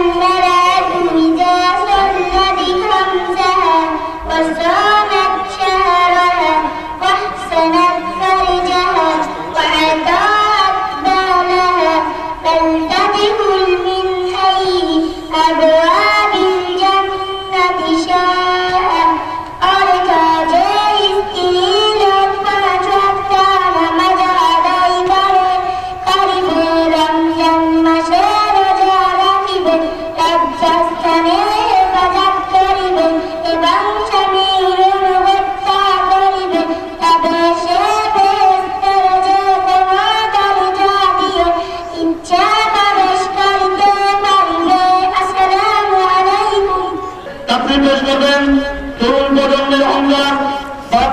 الملائكة إذا صلت همزها والزهر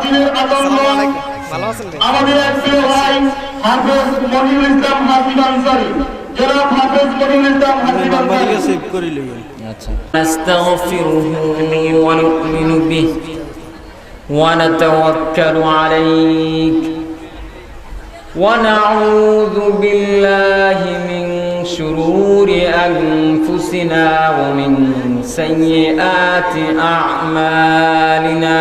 বাতিলের আতঙ্ক ভালো আছেন ভাই? আমাদের এক প্রিয় ভাই হাফেজ মনিরুল ইসলাম হাসিব আনসারি জনাব হাফেজ মনিরুল ইসলাম হাসিব আনসারি সেভ করে লইবেন আচ্ছা نستغفره ونؤمن به ونتوكل عليك ونعوذ بالله من شرور أنفسنا ومن سيئات أعمالنا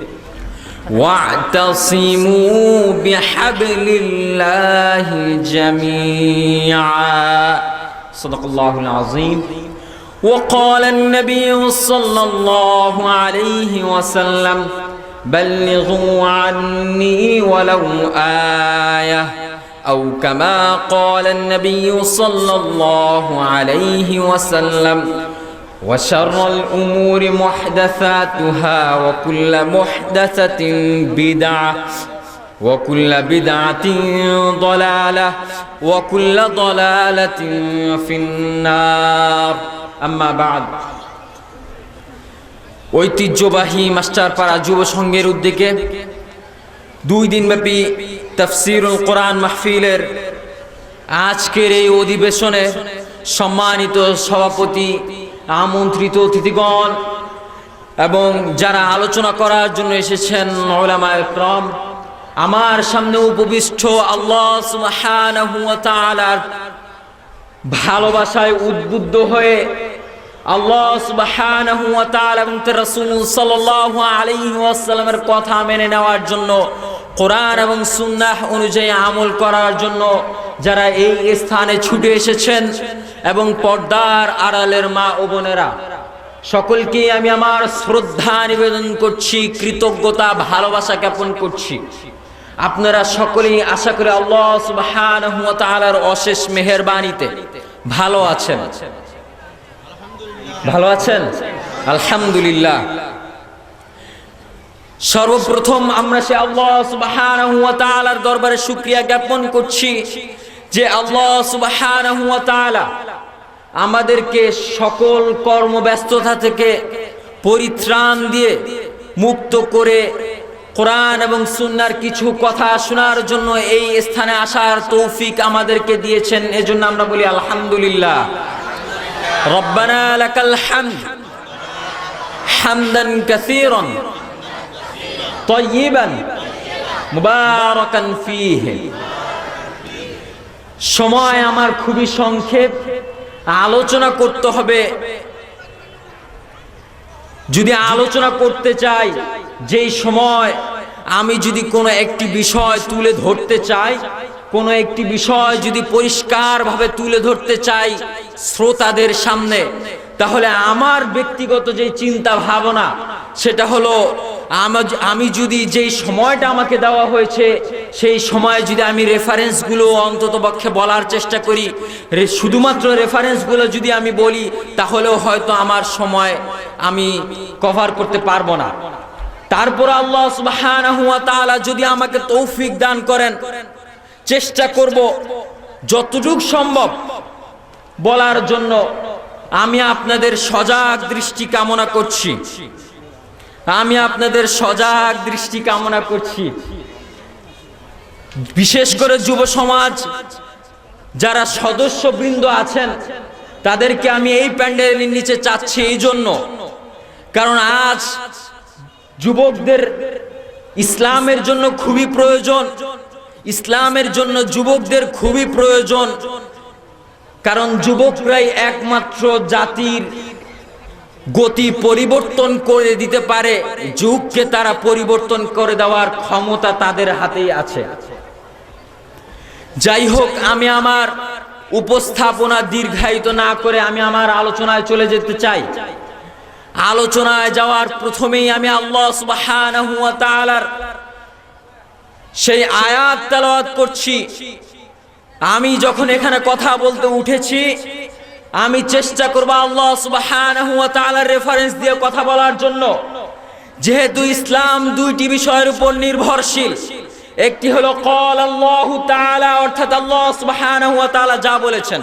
واعتصموا بحبل الله جميعا. صدق الله العظيم. وقال النبي صلى الله عليه وسلم بلغوا عني ولو آية. أو كما قال النبي صلى الله عليه وسلم وشر الأمور محدثاتها وكل محدثة بدعة وكل بدعة ضلالة وكل ضلالة في النار أما بعد ঐতিহ্যবাহী মাস্টারপাড়া যুব সংঘের উদ্যোগে দুই দিনব্যাপী তফসিরুল কোরআন মাহফিলের আজকের এই অধিবেশনে সম্মানিত সভাপতি আমন্ত্রিত অতিথিগণ, এবং যারা আলোচনা করার জন্য এসেছেন ওলামা একরম আমার সামনে উপবিষ্ট আল্লাহ ওয়া ভালোবাসায় উদ্বুদ্ধ হয়ে আল্লাহ সুবহানাহু এবং তার সাল্লাল্লাহু আলাইহি ওয়াসাল্লামের কথা মেনে নেওয়ার জন্য, কোরআন এবং সুন্নাহ অনুযায়ী আমল করার জন্য যারা এই স্থানে ছুটে এসেছেন এবং পর্দার আড়ালের মা ও বোনেরা সকলকে আমি আমার শ্রদ্ধা নিবেদন করছি, কৃতজ্ঞতা, ভালোবাসা জ্ঞাপন করছি। আপনারা সকলেই আশা করি আল্লাহ তাআলার অশেষ মেহেরবানিতে ভালো আছেন। ভালো আছেন? আলহামদুলিল্লাহ। সর্বপ্রথম আমরা সে আল্লাহ তাআলার দরবারে শুকরিয়া জ্ঞাপন করছি। যে আল্লাহ সুবহানাহু ওয়া তাআলা আমাদেরকে সকল কর্মব্যস্ততা থেকে পরিত্রাণ দিয়ে মুক্ত করে কোরআন এবং সুন্নার কিছু কথা শোনার জন্য এই স্থানে আসার তৌফিক আমাদেরকে দিয়েছেন এজন্য আমরা বলি আলহামদুলিল্লাহ রব্বানা লাকাল হামদ হামদান কাসীরান طيبا মুবারাকান ফীহি সময় আমার খুবই সংক্ষেপ। আলোচনা করতে হবে। যদি আলোচনা করতে চাই, যেই সময় আমি যদি কোনো একটি বিষয় তুলে ধরতে চাই, কোনো একটি বিষয় যদি পরিষ্কারভাবে তুলে ধরতে চাই শ্রোতাদের সামনে, তাহলে আমার ব্যক্তিগত যে চিন্তা ভাবনা, সেটা হলো আমা- যদি যেই সময়টা আমাকে দেওয়া হয়েছে, সেই সময়ে যদি আমি রেফারেন্সগুলো অন্তত পক্ষে বলার চেষ্টা করি শুধুমাত্র রেফারেন্সগুলো যদি আমি বলি, তাহলেও হয়তো আমার সময় আমি কভার করতে পারব না। তারপর আল্লাহ তাআলা যদি আমাকে তৌফিক দান করেন, চেষ্টা করব যতটুক সম্ভব বলার জন্য। আমি আপনাদের সজাগ দৃষ্টি কামনা করছি। আমি আপনাদের সজাগ দৃষ্টি কামনা করছি। বিশেষ করে যুব সমাজ, যারা সদস্যবৃন্দ আছেন, তাদেরকে আমি এই প্যান্ডেলের নিচে চাচ্ছি এই জন্য। কারণ আজ যুবকদের ইসলামের জন্য খুবই প্রয়োজন, ইসলামের জন্য যুবকদের খুবই প্রয়োজন। কারণ যুবকরাই একমাত্র জাতির গতি পরিবর্তন করে দিতে পারে, যুগকে তারা পরিবর্তন করে দেওয়ার ক্ষমতা তাদের হাতেই আছে। যাই হোক, আমি আমার উপস্থাপনা দীর্ঘায়িত না করে আমি আমার আলোচনায় চলে যেতে চাই। আলোচনায় যাওয়ার প্রথমেই আমি আল্লাহ সেই আয়াত করছি। আমি যখন এখানে কথা বলতে উঠেছি আমি চেষ্টা করব আল্লাহ সুবহানাহু রেফারেন্স দিয়ে কথা বলার জন্য। যেহেতু ইসলাম দুইটি বিষয়ের উপর নির্ভরশীল, একটি হলো কল আল্লাহ অর্থাৎ আল্লাহ সুবহানাহু ওয়া যা বলেছেন।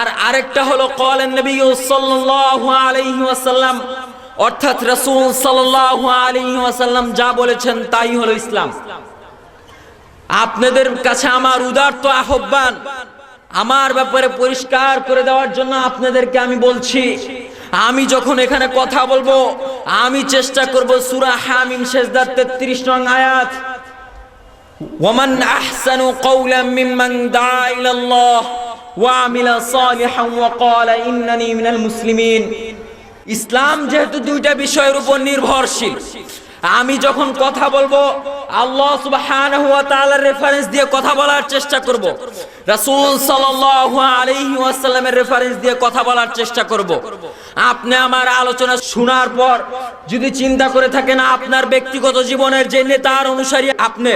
আর আরেকটা হলো কলেন নবী সাল্লাল্লাহু আলাইহি ওয়াসাল্লাম, অর্থাৎ রাসূল সাল্লাল্লাহু আলাইহি ওয়াসাল্লাম যা বলেছেন তাই হলো ইসলাম। আপনাদের কাছে আমার উদারত আহ্বান আমার ব্যাপারে পরিষ্কার করে দেওয়ার জন্য আপনাদেরকে আমি বলছি, আমি যখন এখানে কথা বলব, আমি চেষ্টা করব সূরা হামিম শেষদার 33 নং আয়াত। ওয়ামান আহসানু কওলাম মিম্মান দাআ ইলাল্লাহ ওয়া আমিলা সালিহান ওয়া ক্বালা ইন্নানি মিনাল ইসলাম যেহেতু দুইটা বিষয়ের উপর নির্ভরশীল আমি যখন কথা বলব, আল্লাহ সুবহানাহু ওয়া তাআলার রেফারেন্স দিয়ে কথা বলার চেষ্টা করব। রাসূল সাল্লাল্লাহু আলাইহি ওয়াসাল্লামের রেফারেন্স দিয়ে কথা বলার চেষ্টা করব। আপনি আমার আলোচনা শোনার পর যদি চিন্তা করে থাকেন, আপনার ব্যক্তিগত জীবনের যে নেতার অনুসারী আপনি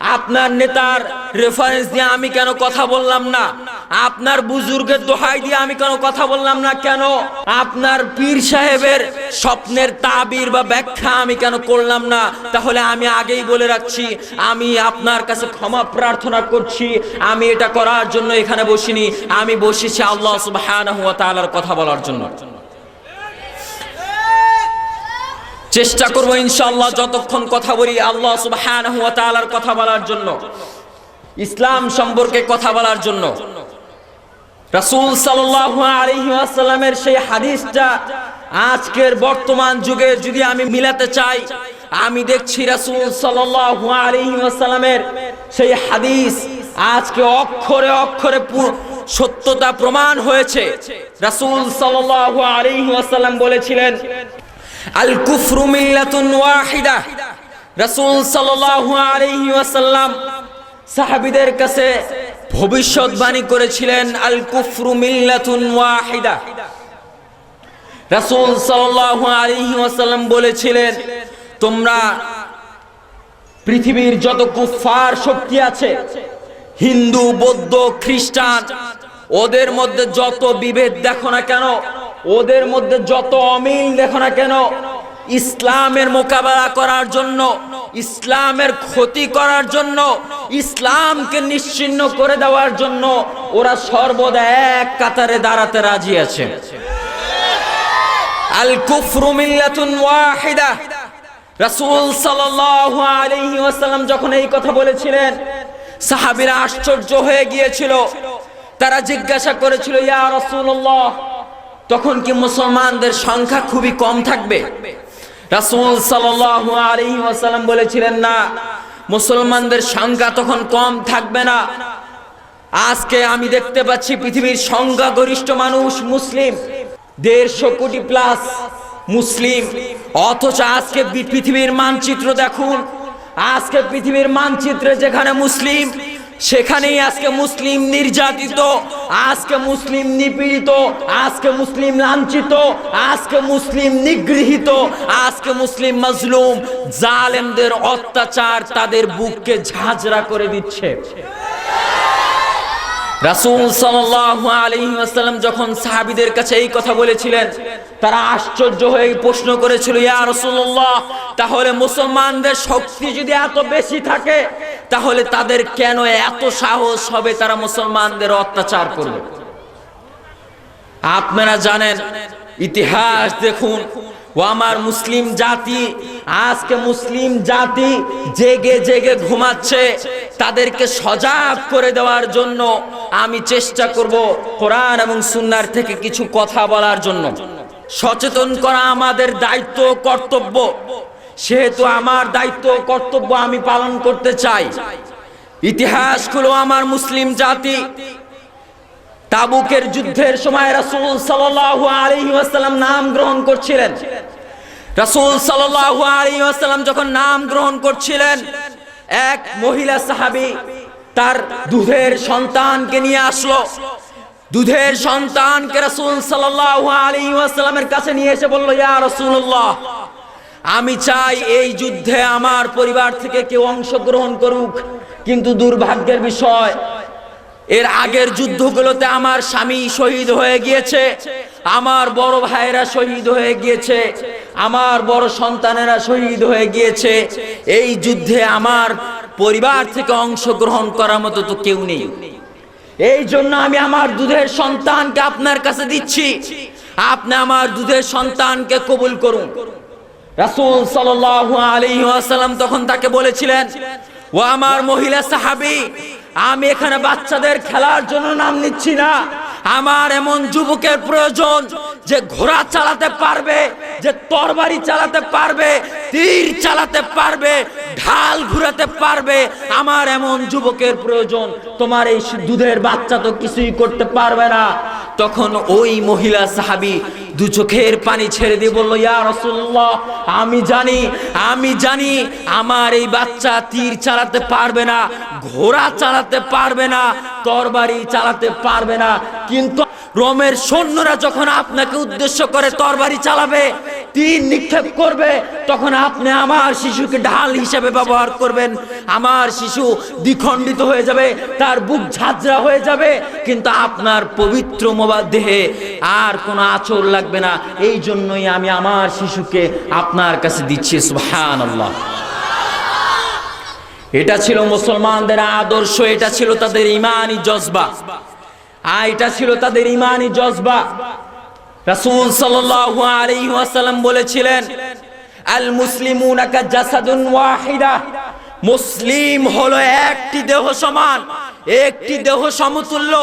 আপনার নেতার রেফারেন্স দিয়ে আমি কেন কথা বললাম না? আপনার বুজুর্গের দোহাই দিয়ে আমি কেন কথা বললাম না কেন? আপনার পীর সাহেবের স্বপ্নের তাবির বা ব্যাখ্যা আমি কেন করলাম না? তাহলে আমি আগেই বলে রাখছি, আমি আপনার কাছে ক্ষমা প্রার্থনা করছি, আমি এটা করার জন্য এখানে বসিনি, আমি বসেছি আল্লাহ তাআলার কথা বলার জন্য। চেষ্টা করব ইনশাআল্লাহ যতক্ষণ কথা বলি আল্লাহ সুবহানাহু ওয়া তাআলার কথা বলার জন্য, ইসলাম সম্পর্কে কথা বলার জন্য। রাসূল সাল্লাল্লাহু আলাইহি ওয়াসাল্লামের সেই হাদিসটা আজকের বর্তমান যুগে যদি আমি মিলাতে চাই, আমি দেখছি রাসূল সাল্লাল্লাহু আলাইহি ওয়াসাল্লামের সেই হাদিস আজকে অক্ষরে অক্ষরে সত্যতা প্রমাণ হয়েছে। রাসূল সাল্লাল্লাহু আলাইহি ওয়াসাল্লাম বলেছিলেন আল কুফরু মিল্লাতুন ওয়াহিদা। রাসূল সাল্লাল্লাহু আলাইহি ওয়াসাল্লাম সাহাবীদের কাছে করেছিলেন আল কুফরু মিল্লাতুন ওয়াহিদা। রাসূল সাল্লাল্লাহু আলাইহি ওয়াসাল্লাম বলেছিলেন, তোমরা পৃথিবীর যত কুফার শক্তি আছে, হিন্দু, বৌদ্ধ, খ্রিস্টান, ওদের মধ্যে যত বিভেদ দেখো না কেন ওদের মধ্যে যত অমিল দেখো না কেন, ইসলামের মোকাবেলা করার জন্য, ইসলামের ক্ষতি করার জন্য, ইসলামকে নিশ্চিন্ন করে দেওয়ার জন্য ওরা সর্বদা এক কাতারে দাঁড়াতে রাজি আছে। আল কুফরু মিল্লাতুন ওয়াহিদা। রাসূল সাল্লাল্লাহু আলাইহি ওয়াসাল্লাম যখন এই কথা বলেছিলেন, সাহাবীরা আশ্চর্য হয়ে গিয়েছিল। তারা জিজ্ঞাসা করেছিল, ইয়া রাসূলুল্লাহ তখন কি মুসলমানদের সংখ্যা খুবই কম থাকবে? রাসূল ওয়াসাল্লাম বলেছিলেন, না, মুসলমানদের সংখ্যা তখন কম থাকবে না। আজকে আমি দেখতে পাচ্ছি পৃথিবীর সংখ্যাগরিষ্ঠ মানুষ মুসলিম, দেড়শো কোটি প্লাস মুসলিম। অথচ আজকে পৃথিবীর মানচিত্র দেখুন, আজকে পৃথিবীর মানচিত্রে যেখানে মুসলিম সেখানেই আজকে মুসলিম নির্যাতিত, আজকে মুসলিম নিপীড়িত, আজকে মুসলিম লাঞ্ছিত, আজকে মুসলিম নিগৃহীত, আজকে মুসলিম মজলুম, জালেমদের অত্যাচার তাদের বুককে ঝাঁঝরা করে দিচ্ছে। রাসূল ওয়াসাল্লাম যখন সাহাবীদের কাছে এই কথা বলেছিলেন, তারা আশ্চর্য হয়ে প্রশ্ন করেছিল, ইয়া রাসূলুল্লাহ, তাহলে মুসলমানদের শক্তি যদি এত বেশি থাকে তাহলে তাদের কেন এত সাহস হবে তারা মুসলমানদের অত্যাচার করবে? আপনারা জানেন, ইতিহাস দেখুন, ও আমার মুসলিম জাতি, আজকে মুসলিম জাতি জেগে জেগে ঘুমাচ্ছে। তাদেরকে সজাগ করে দেওয়ার জন্য আমি চেষ্টা করব কোরআন এবং সুন্নার থেকে কিছু কথা বলার জন্য। সচেতন করা আমাদের দায়িত্ব কর্তব্য। সেহেতু আমার দায়িত্ব কর্তব্য আমি পালন করতে চাই। ইতিহাসগুলো আমার মুসলিম জাতি। তাবুকের যুদ্ধের সময় রাসূল সাল্লাল্লাহু আলাইহি ওয়াসাল্লাম নাম গ্রহণ করছিলেন। রাসূল সাল্লাল্লাহু আলাইহি ওয়াসাল্লাম যখন নাম গ্রহণ করছিলেন, এক মহিলা সাহাবী তার দুধের সন্তানকে নিয়ে আসলো। দুধের সন্তানকে রাসূল সাল্লাল্লাহু আলাইহি ওয়াসাল্লামের কাছে নিয়ে এসে বলল, ইয়া রাসূলুল্লাহ আমি চাই এই যুদ্ধে আমার পরিবার থেকে কেউ অংশগ্রহণ করুক। কিন্তু দুর্ভাগ্যের বিষয়, এর আগের যুদ্ধগুলোতে আমার স্বামী শহীদ হয়ে গিয়েছে, আমার বড় ভাইয়েরা শহীদ হয়ে গিয়েছে, আমার বড় সন্তানেরা শহীদ হয়ে গিয়েছে। এই যুদ্ধে আমার পরিবার থেকে অংশগ্রহণ করার মতো তো কেউ নেই। এই জন্য আমি আমার দুধের সন্তানকে আপনার কাছে দিচ্ছি। আপনি আমার দুধের সন্তানকে কবুল করুন। রাসূল সাল্লাল্লাহু আলাইহি ওয়াসাল্লাম তখন তাকে বলেছিলেন, ও আমার মহিলা সাহাবী, আমি এখানে বাচ্চাদের খেলার জন্য নাম নিচ্ছি না। আমার এমন যুবকের প্রয়োজন যে ঘোড়া চালাতে পারবে, যে তরবারি চালাতে পারবে, তীর চালাতে পারবে, ঢাল ঘুরাতে পারবে। আমার এমন যুবকের প্রয়োজন, তোমার এই দুধের বাচ্চা তো কিছুই করতে পারবে না। তখন ওই মহিলা সাহাবী দু চোখের পানি ছেড়ে দিয়ে বলল, ইয়া রাসূলুল্লাহ, আমি জানি আমি জানি আমার এই বাচ্চা তীর চালাতে পারবে না, ঘোড়া চালাতে পারবে না, তরবারি চালাতে পারবে না, কিন্তু রোমের সৈন্যরা যখন আপনাকে উদ্দেশ্য করে তরবারি চালাবে, তীর নিক্ষেপ করবে, তখন আপনি আমার শিশুকে ঢাল হিসেবে ব্যবহার করবেন। আমার শিশু দ্বিখণ্ডিত হয়ে যাবে, তার বুক ঝাঁঝরা হয়ে যাবে, কিন্তু আপনার পবিত্র মোবাদ দেহে আর কোনো আচর লাগবে না। এই জন্যই আমি আমার শিশুকে আপনার কাছে দিচ্ছি, সুবহানাল্লাহ। এটা ছিল মুসলমানদের আদর্শ, এটা ছিল তাদের ইমানি জজবা। আর এটা ছিল তাদের ইমানি জজবা। রাসূল ওয়াসাল্লাম বলেছিলেন আল মুসলিমুনা ওয়াহিদা। মুসলিম হলো একটি দেহ সমান, একটি দেহ সমতুল্য,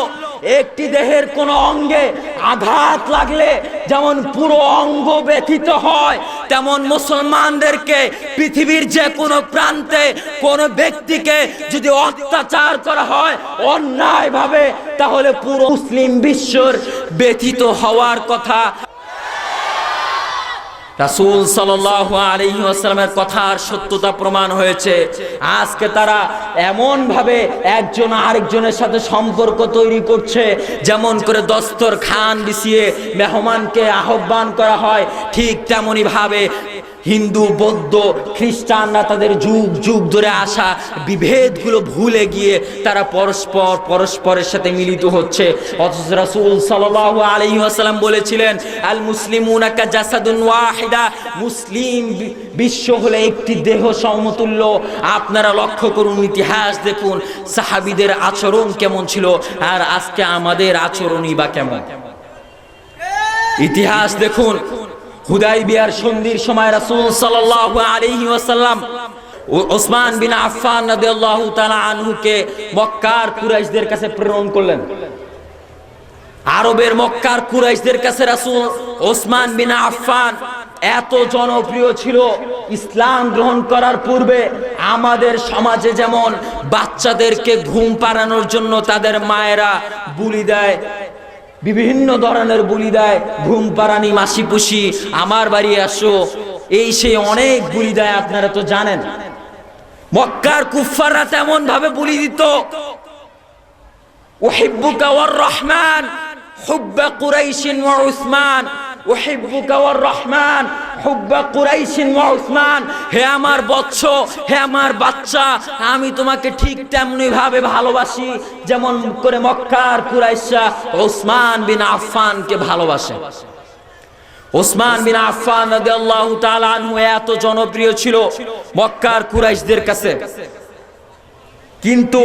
একটি দেহের কোন অঙ্গে আঘাত লাগলে যেমন পুরো অঙ্গ ব্যথিত হয়, তেমন মুসলমানদেরকে পৃথিবীর যে কোনো প্রান্তে কোন ব্যক্তিকে যদি অত্যাচার করা হয় অন্যায়ভাবে, তাহলে পুরো মুসলিম বিশ্বর ব্যথিত হওয়ার কথা রাসূল ওয়াসাল্লামের কথার সত্যতা প্রমাণ হয়েছে। আজকে তারা এমন ভাবে একজন আরেকজনের সাথে সম্পর্ক তৈরি করছে, যেমন করে দস্তর খান বিছিয়ে মেহমানকে আহ্বান করা হয়, ঠিক তেমনি ভাবে হিন্দু, বৌদ্ধ, খ্রিস্টানরা তাদের যুগ যুগ ধরে আসা বিভেদগুলো ভুলে গিয়ে তারা পরস্পর, পরস্পরের সাথে মিলিত হচ্ছে। অথচ রাসূল সাল্লাল্লাহু আলাইহি ওয়াসাল্লাম বলেছিলেন, আল মুসলিমুনা কা জাসাদুন ওয়াহিদা। মুসলিম বিশ্ব হলে একটি দেহ সমতুল্য। আপনারা লক্ষ্য করুন, ইতিহাস দেখুন, সাহাবিদের আচরণ কেমন ছিল, আর আজকে আমাদের আচরণই বা কেমন? ইতিহাস দেখুন হুদাই বিয়ার সন্ধির সময় রাসূল সাল্লাল্লাহু আলাইহি ওয়াসাল্লাম ও- ওসমান বিন তাআলা আনহুকে মক্কার কুরাইশদের কাছে প্রেরণ করলেন। আরবের মক্কার কুরাইশদের কাছে রাসূল ওসমান বিন আফফান এত জনপ্রিয় ছিল, ইসলাম গ্রহণ করার পূর্বে আমাদের সমাজে যেমন বাচ্চাদেরকে ঘুম পাড়ানোর জন্য তাদের মায়েরা বুলি দেয় বিভিন্ন ধরনের বলি দেয়, ঘুম পারানি মাসি পুষি আমার বাড়ি আসো, এই সেই অনেক বলি দেয়, আপনারা তো জানেন। মক্কার কুফাররা তেমন ভাবে বলি দিত। ওহিব্বুকা ওর রহমান, হুব্বা কুরাইশিন ওর উসমান রহমান কুরাইশিন হে আমার হে আমার বাচ্চা, আমি তোমাকে ঠিক তেমনি ভাবে ভালোবাসি যেমন করে মক্কার কুরাইশা ওসমান বিন আফফানকে ভালোবাসে। ওসমান বিন আফান এত জনপ্রিয় ছিল মক্কার কুরাইশদের কাছে। কিন্তু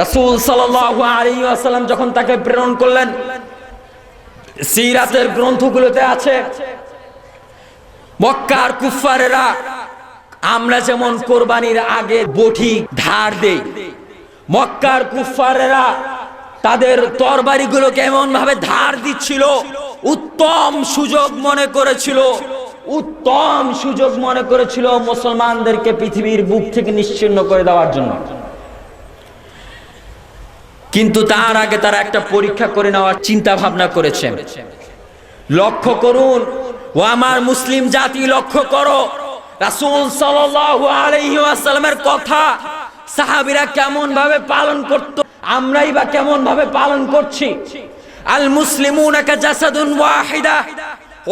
রাসূল সাল্লাল্লাহু আলাইহি ওয়াসাল্লাম যখন তাকে প্রেরণ করলেন সিরাতের গ্রন্থগুলোতে আছে, মক্কার কুফারেরা আমরা যেমন কোরবানির আগে বঠি ধার দেই, মক্কার কুফারেরা তাদের তরবারিগুলোকে এমন ভাবে ধার দিচ্ছিল, উত্তম সুযোগ মনে করেছিল, উত্তম সুযোগ মনে করেছিল মুসলমানদেরকে পৃথিবীর বুক থেকে নিশ্চিন্ন করে দেওয়ার জন্য। কিন্তু তার আগে তারা একটা পরীক্ষা করে নেওয়ার চিন্তা ভাবনা করেছে। লক্ষ্য করুন, ও আমার মুসলিম জাতি লক্ষ্য করো, রাসূল ওয়াসাল্লামের কথা সাহাবীরা কেমন ভাবে পালন করত, আমরাই বা কেমন ভাবে পালন করছি। আল জাসাদুন ওয়াহিদা,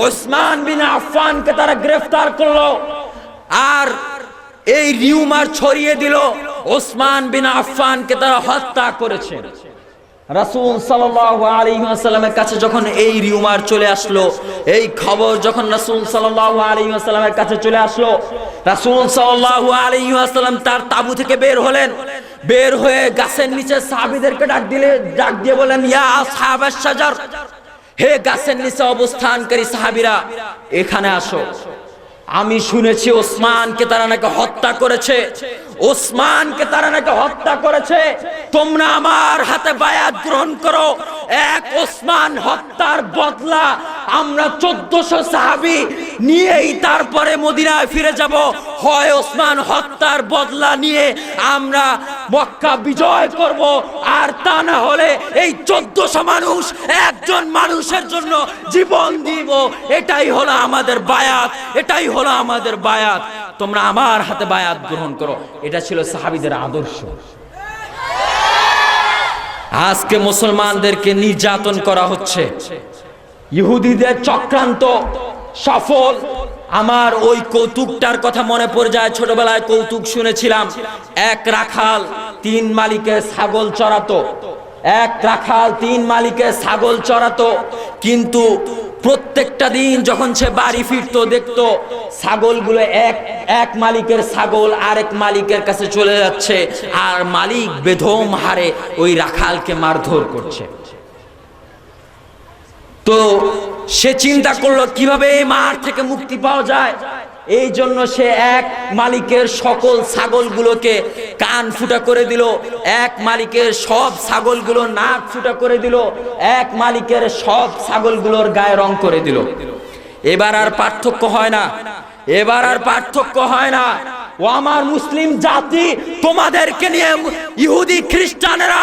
ওসমান বিন আফফানকে তারা গ্রেফতার করল, আর এই রিউমার ছড়িয়ে দিল। ওসমান বিন আফফানকে তারা হত্যা করেছে। রাসূল আলাইহি কাছে যখন এই রিউমার চলে আসলো, এই খবর যখন রাসূল আলাইহি কাছে চলে আসলো, রাসূল সাল্লাল্লাহু আলাইহি ওয়াসাল্লাম তার তাবু থেকে বের হলেন। বের হয়ে গাছের নিচে সাহাবীদেরকে ডাক দিলে, ডাক দিয়ে বলেন ইয়া আসহাবাস শাজার হে গাছের নিচে অবস্থানকারী সাহাবীরা, এখানে আসো। আমি শুনেছি ওসমানকে তারা নাকি হত্যা করেছে। ওসমানকে তারা নাকি হত্যা করেছে। তোমরা আমার হাতে বায়াত গ্রহণ করো। এক ওসমান হত্যার বদলা আমরা চোদ্দশো সাহাবি নিয়েই তারপরে মদিনায় ফিরে যাব। হয় ওসমান হত্যার বদলা নিয়ে আমরা মক্কা বিজয় করব। আর তা না হলে এই চোদ্দশো মানুষ, একজন মানুষের জন্য জীবন দিব। এটাই হলো আমাদের বায়াত, এটাই হলো আমাদের বায়াত। তোমরা আমার হাতে বায়াত গ্রহণ করো। এটা ছিল সাহাবিদের আদর্শ। আজকে মুসলমানদেরকে নির্যাতন করা হচ্ছে। ইহুদিদের চক্রান্ত সফল। আমার ওই কৌতুকটার কথা মনে পড়ে যায়, ছোটবেলায় কৌতুক শুনেছিলাম। এক রাখাল, তিন মালিকের ছাগল চড়াতো। এক রাখাল, তিন মালিকের ছাগল চড়াতো। কিন্তু প্রত্যেকটা দিন যখন সে বাড়ি ফিরতো, দেখতো ছাগলগুলো এক এক মালিকের ছাগল আরেক মালিকের কাছে চলে যাচ্ছে। আর মালিক বেধম হারে ওই রাখালকে মারধর করছে। তো সে চিন্তা করল, কীভাবে এই মার থেকে মুক্তি পাওয়া যায়? এই জন্য সে এক মালিকের সকল ছাগলগুলোকে কান ফুটা করে দিল। এক মালিকের সব ছাগলগুলো নাক ফুটা করে দিল। এক মালিকের সব ছাগলগুলোর গায়ে রং করে দিল। এবার আর পার্থক্য হয় না। এবার আর পার্থক্য হয় না। ও আমার মুসলিম জাতি তোমাদেরকে নিয়ে ইহুদি খ্রিস্টানেরা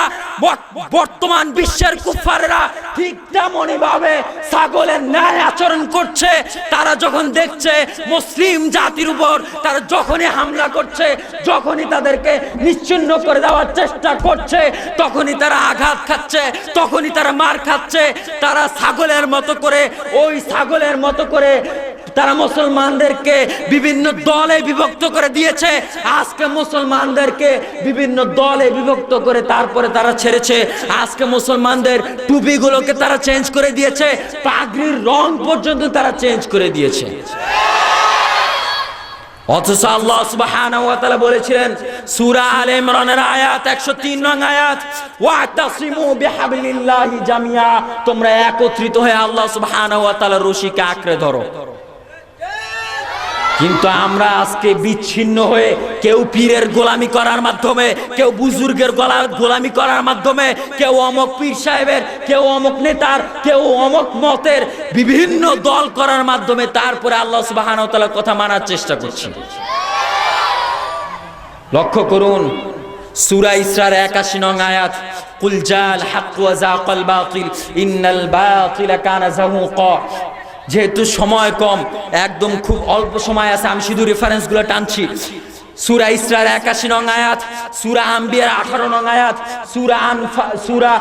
বর্তমান বিশ্বের কুফারেরা ঠিক তেমনই ভাবে ছাগলের ন্যায় আচরণ করছে। তারা যখন দেখছে মুসলিম জাতির উপর তারা যখনই হামলা করছে, যখনই তাদেরকে নিশ্চিন্ন করে দেওয়ার চেষ্টা করছে, তখনই তারা আঘাত খাচ্ছে, তখনই তারা মার খাচ্ছে। তারা ছাগলের মতো করে, ওই ছাগলের মতো করে তারা মুসলমানদেরকে বিভিন্ন দলে বিভক্ত করে দিয়েছে। আজকে মুসলমানদেরকে বিভিন্ন দলে বিভক্ত করে তারপরে তারা ছেড়েছে। আজকে মুসলমানদের টুপিগুলোকে তারা চেঞ্জ করে দিয়েছে। পাগড়ির রং পর্যন্ত তারা চেঞ্জ করে দিয়েছে। অথচ আল্লাহ সুবহানাহু বলেছিলেন, সূরা আলে ইমরানের আয়াত 103 নং আয়াত, ওয়াতাসিমু জামিয়া। তোমরা একত্রিত হয়ে আল্লাহ সুবহানাহু ওয়া তাআলার রশিকে আঁকড়ে ধরো। কিন্তু আমরা আজকে বিচ্ছিন্ন হয়ে কেউ পীরের গোলামি করার মাধ্যমে, কেউ বুজুর্গের গলার গোলামি করার মাধ্যমে, কেউ অমক পীর সাহেবের, কেউ অমক নেতার, কেউ অমক মতের বিভিন্ন দল করার মাধ্যমে তারপরে আল্লাহ তাআলার কথা মানার চেষ্টা করছি। লক্ষ্য করুন, সুরা ইসরার 81 নং আয়াত, কুল জাল হক ওয়া যাকাল বাতিল, ইন্নাল বাতিলা কানা যাহুকা যেহেতু সময় কম একদম খুব অল্প সময় আছে আমি শুধু রেফারেন্সগুলো টানছি। সুরা ইসরার একাশি নং আয়াত, সুরা আম্বিয়ার আঠারো নং আয়াত, সুরা আনফা, সুরা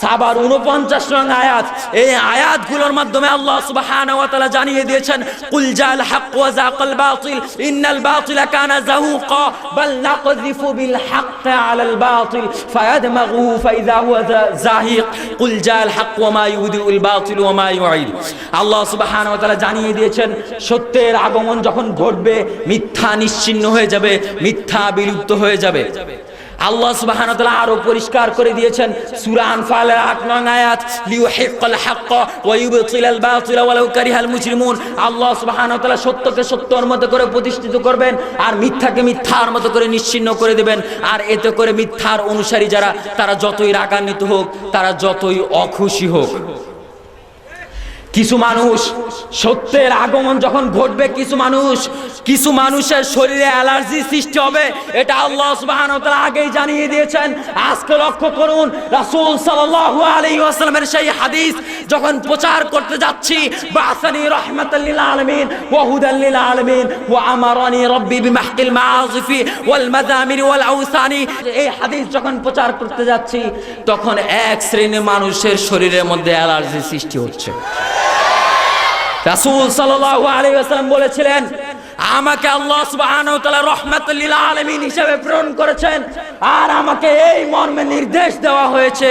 সাবার উনপঞ্চাশ নং আয়াত। এই আয়াতগুলোর মাধ্যমে আল্লাহ সুবহানাহু ওয়া তাআলা জানিয়ে দিয়েছেন, কুল জাল হক ওয়া যাকাল বাতিল, ইন্নাল বাতিলা কানা যাহুকা, বাল নাকযিফু বিল হক আলাল বাতিল ফায়াদমাগুহু ফাইযা হুয়া যাহিক, কুল জাল হক ওয়া মা ইউদিউল বাতিল ওয়া মা ইউঈদ। আল্লাহ সুবহানাহু ওয়া তাআলা জানিয়ে দিয়েছেন, সত্যের আগমন যখন ঘটবে, মিথ্যা নিশ্চিহ্ন হয়ে যাবে মিথ্যা বিলুপ্ত হয়ে যাবে। আল্লাহ সুবহানাহু ওয়া তাআলা আরও পরিষ্কার করে দিয়েছেন সূরা আনফালের 8 নং আয়াত, লিউহিক্কাল হাক্ক ওয়া ইউবতিলাল বাতিলা ওয়ালাউ কারিহাল মুজরিমুন। আল্লাহ সুবহানাহু ওয়া তাআলা সত্যকে সত্যর মতো করে প্রতিষ্ঠিত করবেন আর মিথ্যাকে মিথ্যার মতো করে নিশ্চিহ্ন করে দেবেন। আর এতে করে মিথ্যার অনুসারী যারা, তারা যতই রাগান্বিত হোক, তারা যতই অখুশি হোক। কিছু মানুষ সত্যের আগমন যখন ঘটবে, কিছু মানুষ, কিছু মানুষের শরীরে অ্যালার্জি সৃষ্টি হবে, এটা আল্লাহ তাআলা আগেই জানিয়ে দিয়েছেন। আজকে লক্ষ্য করুন, রাসূল সাল্লাল্লাহু আলাইহি ওয়াসাল্লামের সেই হাদিস, যখন প্রচার করতে যাচ্ছি বাসানি রাহমাতাল লিল আলামিন লিল আলামিন ওয়া আমারানি রাব্বি বিমাহকিল মাআযিফি ওয়াল মাযামির ওয়াল আওসানি এই হাদিস যখন প্রচার করতে যাচ্ছি, তখন এক শ্রেণির মানুষের শরীরের মধ্যে অ্যালার্জি সৃষ্টি হচ্ছে। রাসূল সাল্লাল্লাহু আলাইহি ওয়াসাল্লাম বলেছিলেন, আমাকে আল্লাহ সুবহানাহু ওয়া তাআলা রাহমাতুল লিল আলামিন হিসেবে প্রেরণ করেছেন, আর আমাকে এই মর্মে নির্দেশ দেওয়া হয়েছে,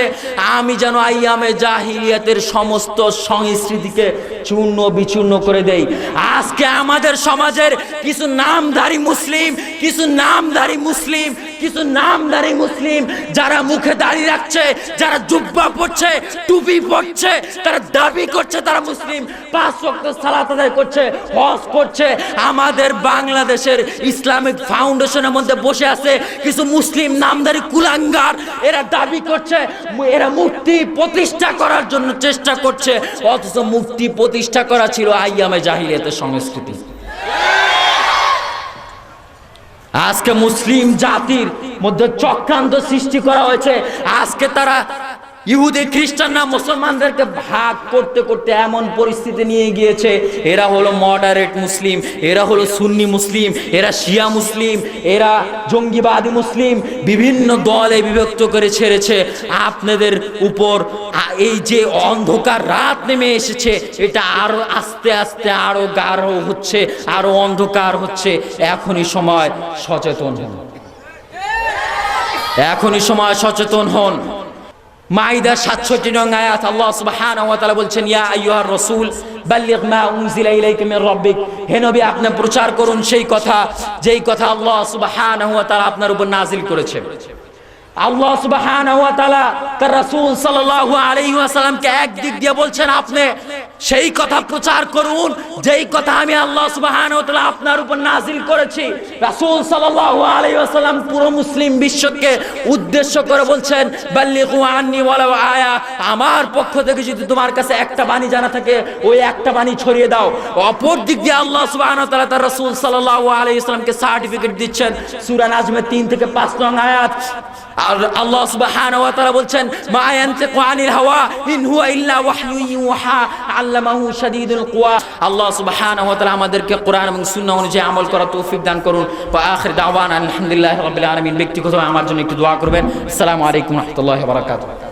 আমি যেন আইয়ামে জাহিলিয়াতের সমস্ত সংস্কৃতিকে চূর্ণ বিচূর্ণ করে দেই। আজকে আমাদের সমাজের কিছু নামধারী মুসলিম, কিছু নামধারী মুসলিম কিছু নামধারী মুসলিম যারা মুখে দাঁড়িয়ে রাখছে, যারা জুব্বা পড়ছে টুপি পড়ছে তারা দাবি করছে তারা মুসলিম। পাঁচ ওয়াক্ত সালাত আদায় করছে, হজ করছে। আমাদের বাংলাদেশের ইসলামিক ফাউন্ডেশনের মধ্যে বসে আছে কিছু মুসলিম নামধারী কুলাঙ্গার। এরা দাবি করছে, এরা মুক্তি প্রতিষ্ঠা করার জন্য চেষ্টা করছে, অথচ মুক্তি প্রতিষ্ঠা করা ছিল আইয়ামে জাহিলিয়াতের সংস্কৃতি। আজকে মুসলিম জাতির মধ্যে চক্রান্ত সৃষ্টি করা হয়েছে। আজকে তারা ইহুদি খ্রিস্টানরা মুসলমানদেরকে ভাগ করতে করতে এমন পরিস্থিতি নিয়ে গিয়েছে। এরা হলো মডারেট মুসলিম, এরা হলো সুন্নি মুসলিম, এরা শিয়া মুসলিম, এরা জঙ্গিবাদী মুসলিম, বিভিন্ন দলে বিভক্ত করে ছেড়েছে। আপনাদের উপর এই যে অন্ধকার রাত নেমে এসেছে, এটা আরও আস্তে আস্তে আরও গাঢ় হচ্ছে, আরও অন্ধকার হচ্ছে। এখনই সময় সচেতন হন। এখনই সময় সচেতন হন। মাইদা সাতষট্টি নং আয়াত, আল্লাহ সুবহানাহু ওয়া তাআলা বলছেন, ইয়া আইয়ুহার রাসূল, বাল্লিগ মা উনজিলা ইলাইকা মির রাব্বিক। হে নবী, আপনি প্রচার করুন সেই কথা, যেই কথা আল্লাহ সুবহানাহু ওয়া তাআলা আপনার উপর নাজিল করেছে। আল্লাহ তাআলা তার রাসূল আলাইহি ওয়াসাল্লামকে দিয়ে বলছেন, আপনি সেই কথা প্রচার করুন, যেই কথা আমি আল্লাহ সুবহানাহু ওয়া আপনার উপর নাজিল করেছি। রাসূল আলাইহি পুরো মুসলিম বিশ্বকে উদ্দেশ্য করে বলছেন আয়া। আমার পক্ষ থেকে যদি তোমার কাছে একটা বাণী জানা থাকে, ওই একটা বাণী ছড়িয়ে দাও। অপর দিক দিয়ে আল্লাহ সুবহানাহু ওয়া তাআলা তার রাসূল সাল্লাল্লাহু আলাইহি ওয়াসাল্লামকে সার্টিফিকেট দিচ্ছেন, সূরা নাজমের 3 থেকে 5 নং আয়াত। আর আল্লাহ সুবহানাহু ওয়া তাআলা বলছেন, মা ইয়ানতিকু আনিল হাওয়া ইন হুয়া ইল্লা ওয়াহয়ু ইউহা আল্লামাহু শাদীদুল কুয়া আল্লাহ সুবহানাহু ওয়া তাআলা আমাদেরকে কোরআন এবং সুন্নাহ অনুযায়ী আমল করার তৌফিক দান করুন। ওয়া আখির দাওয়ানা আলহামদুলিল্লাহি রাব্বিল আলামিন। ব্যক্তিগতভাবে আমার জন্য একটু দোয়া করবেন। আসসালামু আলাইকুম ওয়া রাহমাতুল্লাহি ওয়া বারাকাতুহু।